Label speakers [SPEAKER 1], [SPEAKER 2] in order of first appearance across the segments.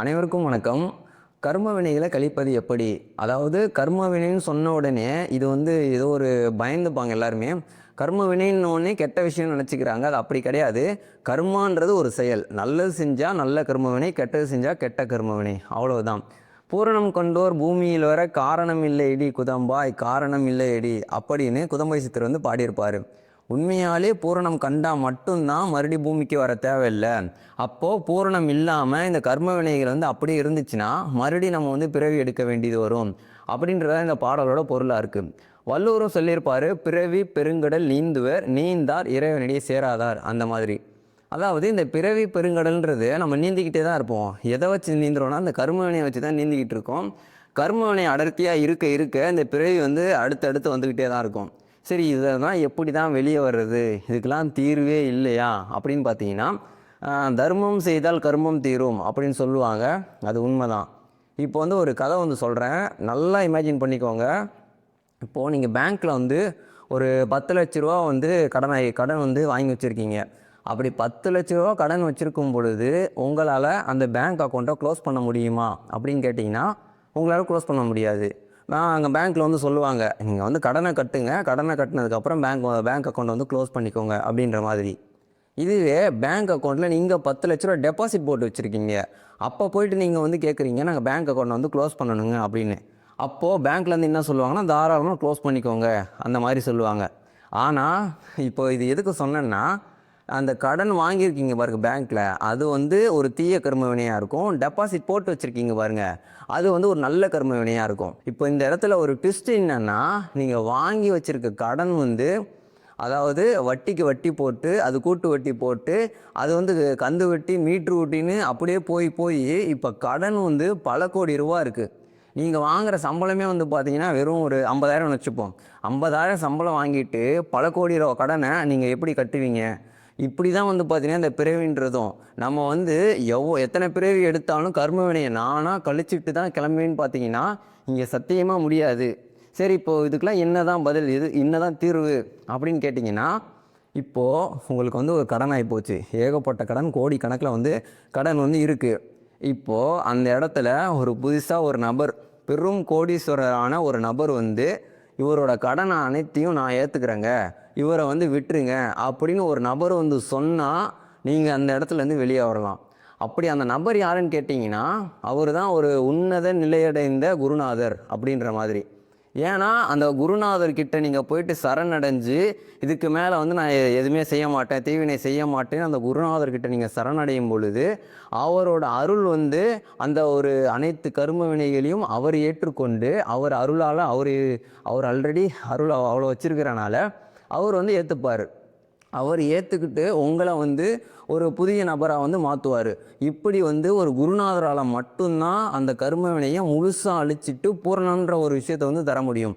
[SPEAKER 1] அனைவருக்கும் வணக்கம். கர்ம வினைகளை கழிப்பது எப்படி? அதாவது கர்ம வினைன்னு சொன்ன உடனே இது வந்து ஏதோ ஒரு பயந்துப்பாங்க எல்லாருமே. கர்ம வினைன்னொடனே கெட்ட விஷயம்னு நினச்சிக்கிறாங்க. அது அப்படி கிடையாது. கர்மான்றது ஒரு செயல். நல்லது செஞ்சால் நல்ல கர்ம வினை கெட்டது செஞ்சால் கெட்ட கர்ம வினை. அவ்வளவுதான். பூரணம் கொண்டோர் பூமியில் வர காரணம் இல்லை இடி குதம்பாய் காரணம் இல்லை இடி அப்படின்னு குதம்பை சித்தர் வந்து பாடியிருப்பார். உண்மையாலே பூரணம் கண்டால் மட்டும்தான் மறுபடி பூமிக்கு வர தேவையில்லை. அப்போது பூரணம் இல்லாமல் இந்த கர்ம வினைகள் வந்து அப்படியே இருந்துச்சுன்னா மறுபடியும் நம்ம வந்து பிறவி எடுக்க வேண்டியது வரும். அப்படின்றத இந்த பாடலோட பொருளாக இருக்குது வள்ளுவரும் சொல்லியிருப்பார் பிறவி பெருங்கடல் நீந்துவர் நீந்தார் இறைவனிடையே சேராதார். அந்த மாதிரி. அதாவது இந்த பிறவி பெருங்கடல்ன்றது நம்ம நீந்திக்கிட்டே தான் இருப்போம். எதை வச்சு நீந்துறோம்னா அந்த கர்ம வினையை வச்சு தான் நீந்திக்கிட்டு இருக்கோம். கர்ம வினை அடர்த்தியாக இருக்க இருக்க இந்த பிறவி வந்து அடுத்தடுத்து வந்துக்கிட்டே தான் இருக்கும். சரி இதெல்லாம் எப்படி தான் வெளியே வர்றது? இதுக்கெல்லாம் தீர்வே இல்லையா? அப்படின்னு பார்த்தீங்கன்னா தர்மம் செய்தால் கர்மம் தீரும் அப்படின்னு சொல்லுவாங்க. அது உண்மைதான். இப்போ வந்து ஒரு கதை வந்து சொல்கிறேன் நல்லா இமேஜின் பண்ணிக்கோங்க. இப்போது நீங்கள் பேங்க்கில் வந்து ஒரு பத்து லட்ச ரூபா வந்து கடன் கடன் வந்து வாங்கி வச்சுருக்கீங்க. அப்படி பத்து லட்ச ரூபா கடன் வச்சுருக்கும் பொழுது உங்களால் அந்த பேங்க் அக்கௌண்ட்டை க்ளோஸ் பண்ண முடியுமா? அப்படின்னு கேட்டிங்கன்னா உங்களால் க்ளோஸ் பண்ண முடியாது. நான் அங்கே பேங்க்கில் வந்து சொல்லுவாங்க நீங்கள் வந்து கடனை கட்டுங்க கடனை கட்டினதுக்கப்புறம் பேங்க் பேங்க் அக்கௌண்ட் வந்து க்ளோஸ் பண்ணிக்கோங்க அப்படின்ற மாதிரி. இதுவே பேங்க் அக்கௌண்ட்டில் நீங்கள் பத்து லட்ச ரூபா டெபாசிட் போட்டு வச்சுருக்கீங்க. அப்போ போயிட்டு நீங்கள் வந்து கேட்குறீங்க நாங்கள் பேங்க் அக்கௌண்ட்டை வந்து க்ளோஸ் பண்ணணுங்க அப்படின்னு. அப்போது பேங்க்லேருந்து என்ன சொல்லுவாங்கன்னா தாராளமாக க்ளோஸ் பண்ணிக்கோங்க அந்த மாதிரி சொல்லுவாங்க. ஆனால் இப்போ இது எதுக்கு சொன்னேன்னா அந்த கடன் வாங்கியிருக்கீங்க பாருங்க பேங்க்கில் அது வந்து ஒரு தீய கர்ம வினையாக இருக்கும். டெபாசிட் போட்டு வச்சுருக்கீங்க பாருங்க. அது வந்து ஒரு நல்ல கர்ம வினையாக இருக்கும். இப்போ இந்த இடத்துல ஒரு ட்விஸ்ட் என்னென்னா நீங்கள் வாங்கி வச்சுருக்க கடன் வந்து அதாவது வட்டிக்கு வட்டி போட்டு அது கூட்டு வட்டி போட்டு அது வந்து கந்து வட்டி மீட்ரு வட்டின்னு அப்படியே போய் போய் இப்போ கடன் வந்து பல கோடி ரூபா இருக்குது நீங்கள் வாங்குகிற சம்பளமே வந்து பார்த்தீங்கன்னா வெறும் ஒரு ஐம்பதாயிரம் வச்சுப்போம். ஐம்பதாயிரம் சம்பளம் வாங்கிட்டு பல கோடி ரூபா கடனை நீங்கள் எப்படி கட்டுவீங்க? இப்படி தான் வந்து பார்த்தீங்கன்னா இந்த பிறவின்றதும். நம்ம வந்து எவ்வளோ எத்தனை பிறவி எடுத்தாலும் கர்ம வினையை நானாக கழிச்சுட்டு தான் கிளம்புவேன்னு பார்த்தீங்கன்னா இங்கே சத்தியமாக முடியாது. சரி இப்போது இதுக்கெலாம் என்ன தான் பதில் இது என்ன தான் தீர்வு அப்படின்னு கேட்டிங்கன்னா இப்போது உங்களுக்கு வந்து ஒரு கடன் ஆகிப்போச்சு ஏகப்பட்ட கடன் கோடி கணக்கில் வந்து கடன் வந்து இருக்குது இப்போது அந்த இடத்துல ஒரு புதுசாக ஒரு நபர் பெரும் கோடீஸ்வரரான ஒரு நபர் வந்து இவரோட கடனை அனைத்தையும் நான் ஏற்றுக்கிறேங்க இவரை வந்து விட்டுருங்க அப்படின்னு ஒரு நபர் வந்து சொன்னால் நீங்கள் அந்த இடத்துலேருந்து வெளியே வரலாம். அப்படி அந்த நபர் யாருன்னு கேட்டிங்கன்னா அவர் தான் ஒரு உன்னத நிலையடைந்த குருநாதர் அப்படின்ற மாதிரி. ஏன்னா அந்த குருநாதர் கிட்ட நீங்கள் போயிட்டு சரணடைஞ்சு இதுக்கு மேலே வந்து நான் எதுவுமே செய்ய மாட்டேன் தீவினை செய்ய மாட்டேன்னு அந்த குருநாதர் கிட்ட நீங்கள் சரணடையும் பொழுது அவரோட அருள் வந்து அந்த ஒரு அனைத்து கரும வினைகளையும் அவர் ஏற்றுக்கொண்டு அவர் அருளால் அவர் அவர் ஆல்ரெடி அருள் அவ்வளோ வச்சிருக்கிறனால அவர் வந்து ஏற்றுப்பார் அவர் ஏற்றுக்கிட்டு உங்களை வந்து ஒரு புதிய நபராக வந்து மாற்றுவார் இப்படி வந்து ஒரு குருநாதரால் மட்டும்தான் அந்த கரும வினையை முழுசாக அழிச்சிட்டு பூரணன்ற ஒரு விஷயத்தை வந்து தர முடியும்.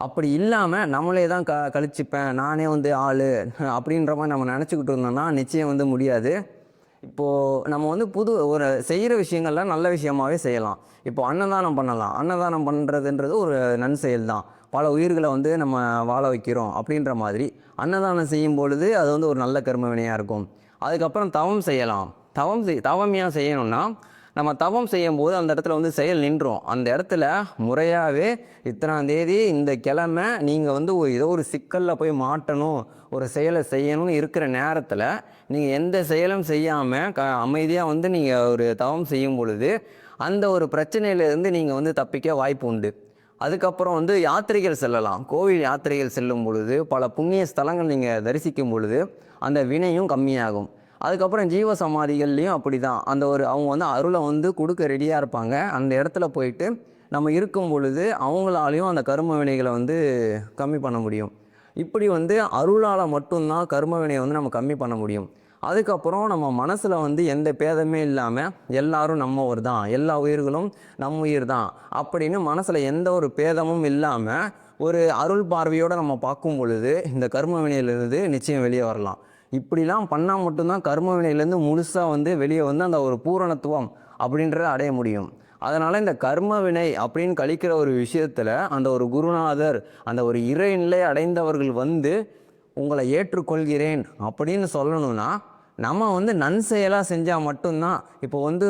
[SPEAKER 1] அப்படி இல்லாமல் நம்மளே தான் க கழிச்சுப்பேன். நானே வந்து ஆள். அப்படின்ற மாதிரி நம்ம நினச்சிக்கிட்டு இருந்தோம்னா நிச்சயம் வந்து முடியாது. இப்போது நம்ம வந்து புது ஒரு செய்கிற விஷயங்கள்லாம் நல்ல விஷயமாவே செய்யலாம். இப்போ அன்னதானம் பண்ணலாம். அன்னதானம் பண்ணுறதுன்றது ஒரு நன்செயல் தான் பல உயிர்களை வந்து நம்ம வாழ வைக்கிறோம் அப்படின்ற மாதிரி. அன்னதானம் செய்யும் பொழுது அது வந்து ஒரு நல்ல கர்ம வினையாக இருக்கும். அதுக்கப்புறம் தவம் செய்யலாம். தவம் செய் தவம் ஏன் செய்யணும்னா நம்ம தவம் செய்யும்போது அந்த இடத்துல வந்து செயல் நின்றோம். அந்த இடத்துல முறையாகவே இத்தனாம் தேதி இந்த கிழமை நீங்கள் வந்து ஒரு ஏதோ ஒரு சிக்கலில் போய் மாட்டணும் ஒரு செயலை செய்யணும்னு இருக்கிற நேரத்தில் நீங்கள் எந்த செயலும் செய்யாமல் க அமைதியாக வந்து நீங்கள் ஒரு தவம் செய்யும் பொழுது அந்த ஒரு பிரச்சனையிலேருந்து நீங்கள் வந்து தப்பிக்க வாய்ப்பு உண்டு. அதுக்கப்புறம் வந்து யாத்திரைகள் செல்லலாம். கோவில் யாத்திரைகள் செல்லும் பொழுது பல புண்ணிய ஸ்தலங்கள் நீங்கள் தரிசிக்கும் பொழுது அந்த வினையும் கம்மியாகும். அதுக்கப்புறம் ஜீவ சமாதிகள்லேயும் அப்படி தான் அந்த ஒரு அவங்க வந்து அருளை வந்து கொடுக்க ரெடியாக இருப்பாங்க. அந்த இடத்துல போயிட்டு நம்ம இருக்கும் பொழுது அவங்களாலையும் அந்த கர்ம வினைகளை வந்து கம்மி பண்ண முடியும். இப்படி வந்து அருளால் மட்டும்தான் கர்ம வினையை வந்து நம்ம கம்மி பண்ண முடியும். அதுக்கப்புறம் நம்ம மனசில் வந்து எந்த பேதமே இல்லாமல் எல்லாரும் நம்மவர் தான் எல்லா உயிர்களும் நம்ம உயிர் தான் அப்படின்னு மனசில் எந்த ஒரு பேதமும் இல்லாமல் ஒரு அருள் பார்வையோடு நம்ம பார்க்கும் பொழுது இந்த கர்ம வினையிலிருந்து நிச்சயம் வெளியே வரலாம். இப்படிலாம் பண்ணால் மட்டும்தான் கர்ம வினையிலேருந்து முழுசாக வந்து வெளியே வந்து அந்த ஒரு பூரணத்துவம் அப்படின்றத அடைய முடியும். அதனால் இந்த கர்ம வினை அப்படின்னு கழிக்கிற ஒரு விஷயத்தில் அந்த ஒரு குருநாதர் அந்த ஒரு இறைநிலை அடைந்தவர்கள் வந்து உங்களை ஏற்றுக்கொள்கிறேன் அப்படின்னு சொல்லணும்னா நம்ம வந்து நன் செயலாக செஞ்சால் மட்டும்தான். இப்போ வந்து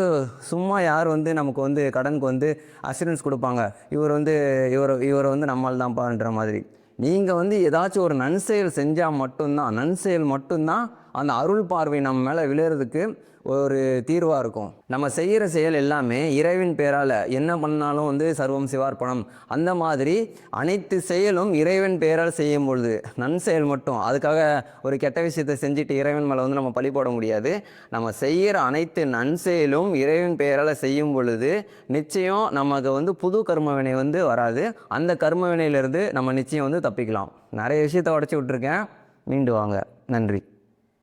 [SPEAKER 1] சும்மா யார் வந்து நமக்கு வந்து கடனுக்கு வந்து அசூரன்ஸ் கொடுப்பாங்க. இவர் வந்து இவர் இவர் வந்து நம்மால் தான்ப்பான்ற மாதிரி. நீங்கள் வந்து ஏதாச்சும் ஒரு நன்செயல் செஞ்சால் மட்டும்தான் நன்செயல் மட்டும்தான் அந்த அருள் பார்வை நம்ம மேலே விழுறதுக்கு ஒரு தீர்வாக இருக்கும். நம்ம செய்கிற செயல் எல்லாமே இறைவின் பேரால் என்ன பண்ணாலும் வந்து சர்வம் சிவார்ப்பணம். அந்த மாதிரி அனைத்து செயலும் இறைவன் பேரால் செய்யும் பொழுது நன் செயல் மட்டும். அதுக்காக ஒரு கெட்ட விஷயத்தை செஞ்சுட்டு இறைவன் மேலே வந்து நம்ம பழி போட முடியாது. நம்ம செய்கிற அனைத்து நன்செயலும் இறைவன் பெயரால் செய்யும் பொழுது நிச்சயம் நமக்கு வந்து புது கர்மவினை வந்து வராது. அந்த கர்மவினையிலிருந்து நம்ம நிச்சயம் வந்து தப்பிக்கலாம். நிறைய விஷயத்தை உடச்சி விட்ருக்கேன் மீண்டு வாங்க. நன்றி.